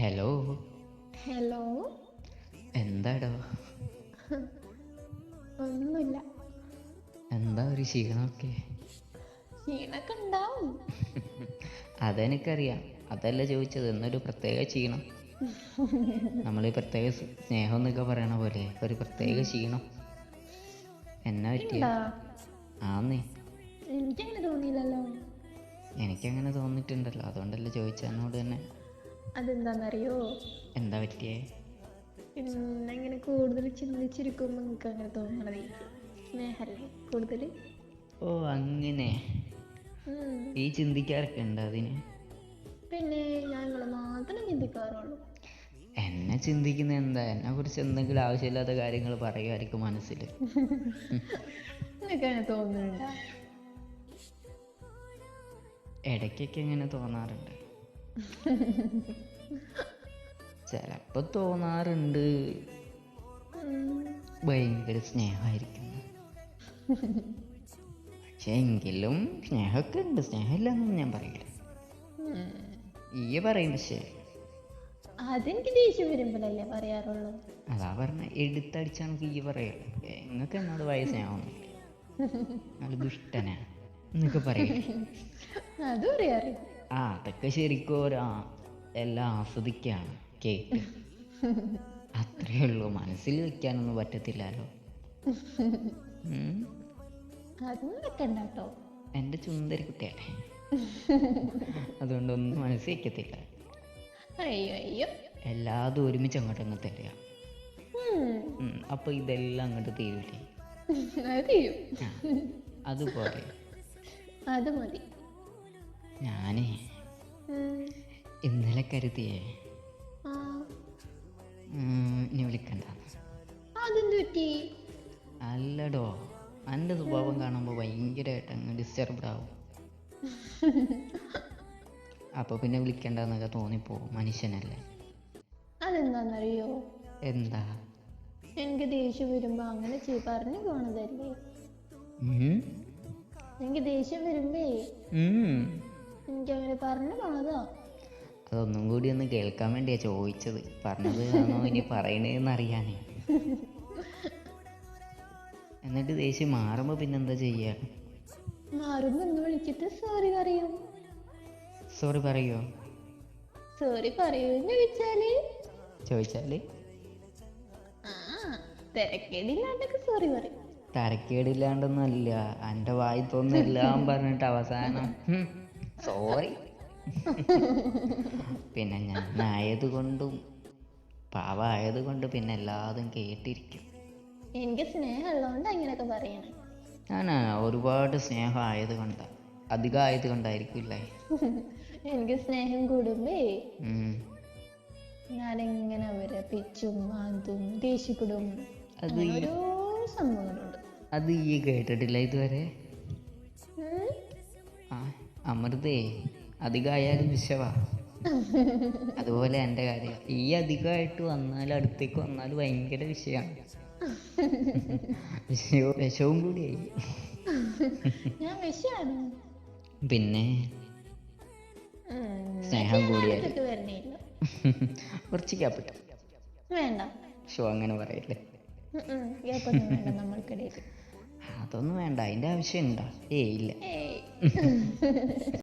Hello hello എന്താടോ? ഒന്നുമില്ല. എന്താ ഒരു ക്ഷീണമൊക്കെ? ക്ഷീണൊക്കെ ഉണ്ടാവും. അതെനിക്കറിയാം. അതല്ല ചോദിച്ചത്. എന്നൊരു പ്രത്യേക ക്ഷീണം. നമ്മൾ ഈ പ്രത്യേക സ്നേഹം എന്നൊക്കെ പറയണ പോലെ ഒരു പ്രത്യേക ക്ഷീണം. എന്നാ പറ്റിയ? ആന്നേ. എനിക്കങ്ങനെ തോന്നിയില്ലല്ലോ. എനിക്കങ്ങനെ തോന്നിയിട്ടുണ്ടല്ലോ. അതുകൊണ്ടല്ലേ ചോദിച്ചതിനോട് തന്നെ അതെന്താണെന്നറിയോ എന്താ പറ്റിയേ? ഇങ്ങനെ കൂടുതൽ ചിന്തിച്ചിരിക്കുമ്പോൾ നിങ്ങൾക്ക് അങ്ങനെ തോന്നണത്. സ്നേഹല്ലേ? കൂടുതൽ ഓ അങ്ങനെ. ഈ ചിന്തിക്കാറൊക്കെ ഉണ്ട് അതിന്? പിന്നെ ഞങ്ങൾ മാത്രം ചിന്തിക്കാറുള്ളൂ. എന്നെ ചിന്തിക്കുന്ന എന്താ? എന്നെ കുറിച്ച് എന്തെങ്കിലും ആവശ്യമില്ലാത്ത കാര്യങ്ങൾ പറയുമായിരിക്കും മനസ്സിൽ അങ്ങനെ തോന്നുന്നുണ്ടോ? ഇടയ്ക്കൊക്കെ ഇങ്ങനെ തോന്നാറുണ്ട്. ചിലപ്പോൾ തോന്നാറുണ്ട്. ഭയങ്കര സ്നേഹമായിരിക്കും പക്ഷെ എങ്കിലും സ്നേഹമൊക്കെ ഉണ്ട് സ്നേഹമില്ലെന്നൊന്നും ഞാൻ പറയില്ല. ഈ പറയും പക്ഷേ. അതെനിക്ക് ദേഷ്യം വരുമ്പോഴല്ലേ പറയാറുള്ളൂ. അതാ പറഞ്ഞ. എടുത്തടിച്ചാണ് ഈ പറയുള്ളു നിങ്ങൾക്ക് എന്നോട് വയ സ്നേഹമൊന്നുമില്ല നല്ല ദുഷ്ടനാ. എന്നൊക്കെ പറയും. അതും അറിയാറ് ആ അതൊക്കെ ശരിക്കും ഒരു എല്ലാം ആസ്വദിക്കാണ് കേക്ക്. അത്രേ ഉള്ളൂ. മനസ്സിൽ വെക്കാനൊന്നും പറ്റത്തില്ലല്ലോ. എന്റെ ചുന്തരി എന്റെ കുട്ടിയല്ലേ അതുകൊണ്ടൊന്നും മനസ്സിൽ വെക്കത്തില്ല. അയ്യോ അയ്യോ. എല്ലാതും ഒരുമിച്ച് അങ്ങോട്ട് അങ്ങ് തരിക. അപ്പൊ ഇതെല്ലാം അങ്ങോട്ട് തീരൂലേ? അതുപോലെ. അത് മതി. ഞാനേ. ഇന്നലെ കരുതിയേ. ഇനി വിളിക്കണ്ട. അല്ലടോ എന്റെ സ്വഭാവം കാണുമ്പോൾ ഭയങ്കരമായിട്ട് അങ്ങ് ഡിസ്റ്റർബ്ഡ് ആവും. അപ്പോൾ പിന്നെ വിളിക്കണ്ടെന്നൊക്കെ തോന്നിപ്പോവും മനുഷ്യനല്ലേ. അതെന്താന്നറിയോ? എന്താ? എനിക്ക് ദേഷ്യം വരുമ്പോ അങ്ങനെ പറഞ്ഞു പോണതല്ലേ. എനിക്ക് ദേഷ്യം വരുമ്പേ ഉം. എനിക്ക് അങ്ങനെ പറഞ്ഞു പോണതാ അതൊന്നും കൂടി ഒന്ന് കേൾക്കാൻ വേണ്ടിയാ ചോദിച്ചത്. പറഞ്ഞത് ആണോ ഇനി പറയണേന്ന് അറിയാനേ എന്നിട്ട് ദേഷ്യം മാറുമ്പോ പിന്നെന്താ ചെയ്യാ? മാറുമ്പോ ഒന്ന് വിളിച്ചിട്ട് സോറി പറയൂ. സോറി പറയോ? സോറി പറയൂന്ന് ചോദിച്ചാൽ? ചോദിച്ചാൽ? തിരക്കേടില്ലാണ്ടൊക്കെ സോറി പറയും. തരക്കേടില്ലാണ്ടൊന്നുമല്ല. എന്റെ വായി തോന്നില്ല പറഞ്ഞിട്ട് അവസാനം. സോറി പിന്നെ ഞാൻ കൊണ്ടും പാവമായത് കൊണ്ട് പിന്നെ എല്ലാതും കേട്ടിരിക്കും. എനിക്ക് സ്നേഹമുള്ളതുകൊണ്ട് അങ്ങനെയൊക്കെ പറയണേ. ഞാനാ ഒരുപാട് സ്നേഹം ആയത് കൊണ്ടാണ് അധികം ആയത് കൊണ്ടായിരിക്കില്ലേ എനിക്ക് സ്നേഹം കൂടുമ്പേ. ഞാനിങ്ങനെ അവരെ പിച്ചും മാന്തും ദേഷ്യപ്പെടും. അത് ഓരോ സംഭവങ്ങളുണ്ട്. അത് ഈ കേട്ടിട്ടില്ല ഇതുവരെ? ആ. അമൃതേ അധികമായാലും വിഷവാ അതുപോലെ എന്റെ കാര്യം. ഈ അധികമായിട്ട് വന്നാൽ അടുത്തേക്ക് വന്നാൽ ഭയങ്കര വിഷയമാണ്. വിഷവും കൂടിയായി ഞാൻ വിഷയാണ്. പിന്നെ? സ്നേഹം കൂടിയായി കുറച്ച് ക്യാപിറ്റൽ വേണ്ട. ഷോ അങ്ങനെ പറയല്ലേ? നമ്മൾക്കിടയിൽ. അതൊന്നും വേണ്ട അതിന്റെ ആവശ്യം ഉണ്ടോ ഏയ് ഇല്ല.